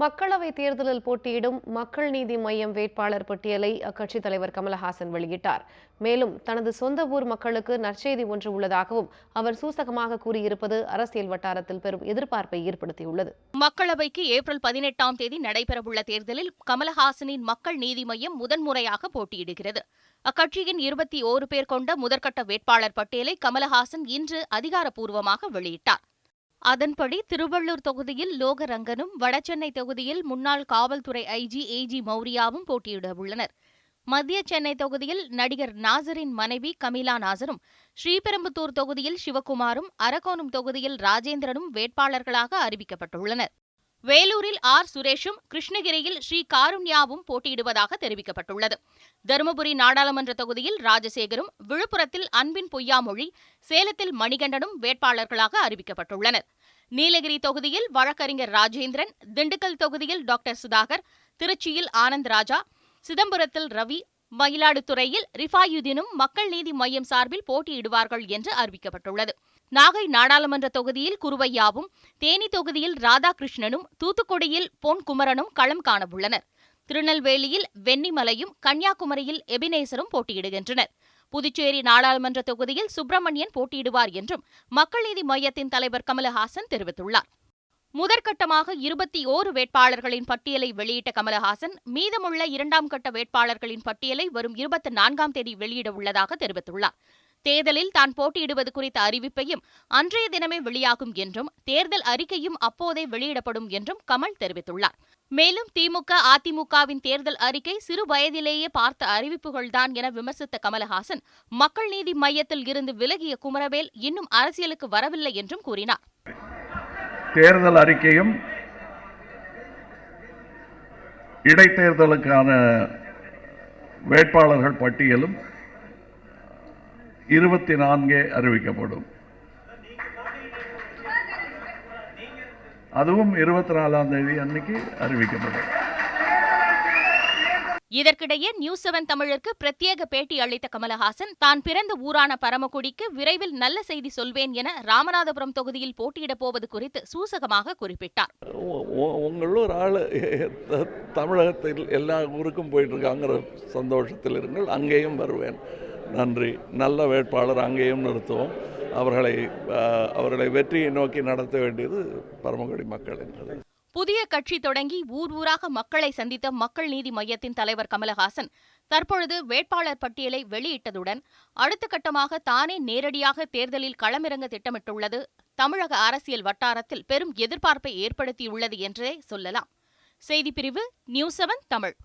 மக்களவை தேர்தலில் போட்டியிடும் மக்கள் நீதி மையம் வேட்பாளர் பட்டியலை அக்கட்சித் தலைவர் கமலஹாசன் வெளியிட்டார். மேலும் தனது சொந்த ஊர் மக்களுக்கு நற்செய்தி ஒன்று உள்ளதாகவும் அவர் சூசகமாக கூறியிருப்பது அரசியல் வட்டாரத்தில் பெரும் எதிர்பார்ப்பை ஏற்படுத்தியுள்ளது. மக்களவைக்கு ஏப்ரல் பதினெட்டாம் தேதி நடைபெறவுள்ள தேர்தலில் கமலஹாசனின் மக்கள் நீதி மையம் முதன்முறையாக போட்டியிடுகிறது. அக்கட்சியின் இருபத்தி ஓரு பேர் கொண்ட முதற்கட்ட வேட்பாளர் பட்டியலை கமலஹாசன் இன்று அதிகாரப்பூர்வமாக வெளியிட்டார். அதன்படி திருவள்ளூர் தொகுதியில் லோகரங்கனும் வடசென்னை தொகுதியில் முன்னாள் காவல்துறை ஐஜி ஏஜி மௌரியாவும் போட்டியிட உள்ளனர். மத்திய சென்னை தொகுதியில் நடிகர் நாசரின் மனைவி கமிலா நாசரும் ஸ்ரீபெரும்புத்தூர் தொகுதியில் சிவகுமாரும் அரக்கோணம் தொகுதியில் ராஜேந்திரனும் வேட்பாளர்களாக அறிவிக்கப்பட்டுள்ளனர். வேலூரில் ஆர். சுரேஷும் கிருஷ்ணகிரியில் ஸ்ரீ காருண்யாவும் போட்டியிடுவதாக தெரிவிக்கப்பட்டுள்ளது. தருமபுரி நாடாளுமன்ற தொகுதியில் ராஜசேகரும் விழுப்புரத்தில் அன்பின் பொய்யாமொழி சேலத்தில் மணிகண்டனும் வேட்பாளர்களாக அறிவிக்கப்பட்டுள்ளனர். நீலகிரி தொகுதியில் வழக்கறிஞர் ராஜேந்திரன் திண்டுக்கல் தொகுதியில் டாக்டர் சுதாகர் திருச்சியில் ஆனந்த் ராஜா சிதம்பரத்தில் ரவி மயிலாடுதுறையில் ரிஃபாயுதீனும் மக்கள் நீதி மையம் சார்பில் போட்டியிடுவார்கள் என்று அறிவிக்கப்பட்டுள்ளது. நாகை நாடாளுமன்ற தொகுதியில் குருவையாவும் தேனி தொகுதியில் ராதாகிருஷ்ணனும் தூத்துக்குடியில் பொன் குமரனும் களம் காணவுள்ளனர். திருநெல்வேலியில் வெண்ணிமலையும் கன்னியாகுமரியில் எபினேசரும் போட்டியிடுகின்றனர். புதுச்சேரி நாடாளுமன்ற தொகுதியில் சுப்பிரமணியன் போட்டியிடுவார் என்றும் மக்கள் நீதி மையத்தின் தலைவர் கமலஹாசன் தெரிவித்துள்ளார். முதற்கட்டமாக இருபத்தி ஓரு வேட்பாளர்களின் பட்டியலை வெளியிட்ட கமலஹாசன் மீதமுள்ள இரண்டாம் கட்ட வேட்பாளர்களின் பட்டியலை வரும் இருபத்தி நான்காம் தேதி வெளியிட உள்ளதாக தெரிவித்துள்ளார். தேர்தலில் தான் போட்டியிடுவது குறித்த அறிவிப்பையும் அன்றைய தினமே வெளியாகும் என்றும் தேர்தல் அறிக்கையும் அப்போதே வெளியிடப்படும் என்றும் கமல் தெரிவித்துள்ளார். மேலும் திமுக அதிமுகவின் தேர்தல் அறிக்கை சிறு வயதிலேயே பார்த்த அறிவிப்புகள்தான் என விமர்சித்த கமலஹாசன் மக்கள் நீதி மையத்தில் இருந்து விலகிய குமரவேல் இன்னும் அரசியலுக்கு வரவில்லை என்றும் கூறினார். தேர்தல் அறிக்கையும் இடைத்தேர்தலுக்கான வேட்பாளர்கள் பட்டியலும் இருபத்தி நான்கே அறிவிக்கப்படும். அதுவும் இருபத்தி நாலாம் தேதி அன்னைக்கு அறிவிக்கப்படும். இதற்கிடையே நியூஸ் செவன் தமிழிற்கு பிரத்யேக பேட்டி அளித்த கமலஹாசன் தான் பிறந்த ஊரான பரமக்குடிக்கு விரைவில் நல்ல செய்தி சொல்வேன் என ராமநாதபுரம் தொகுதியில் போட்டியிடப் போவது குறித்து சூசகமாக குறிப்பிட்டார். உங்களும் ஒரு ஆள் தமிழகத்தில் எல்லா ஊருக்கும் போயிட்டுருக்காங்கிற சந்தோஷத்தில் இருங்கள் அங்கேயும் வருவேன். நன்றி. நல்ல வேட்பாளர் அங்கேயும் நிறுத்துவோம். அவர்களை அவர்களை வெற்றியை நோக்கி நடத்த வேண்டியது பரமக்குடி மக்கள் என்பது. புதிய கட்சி தொடங்கி ஊர் ஊராக மக்களை சந்தித்த மக்கள் நீதி மையத்தின் தலைவர் கமலஹாசன் தற்பொழுது வேட்பாளர் பட்டியலை வெளியிட்டதுடன் அடுத்த கட்டமாக தானே நேரடியாக தேர்தலில் களமிறங்க திட்டமிட்டுள்ளது. தமிழக அரசியல் வட்டாரத்தில் பெரும் எதிர்பார்ப்பை ஏற்படுத்தியுள்ளது என்றே சொல்லலாம். செய்திப்பிரிவு நியூஸ் செவன் தமிழ்.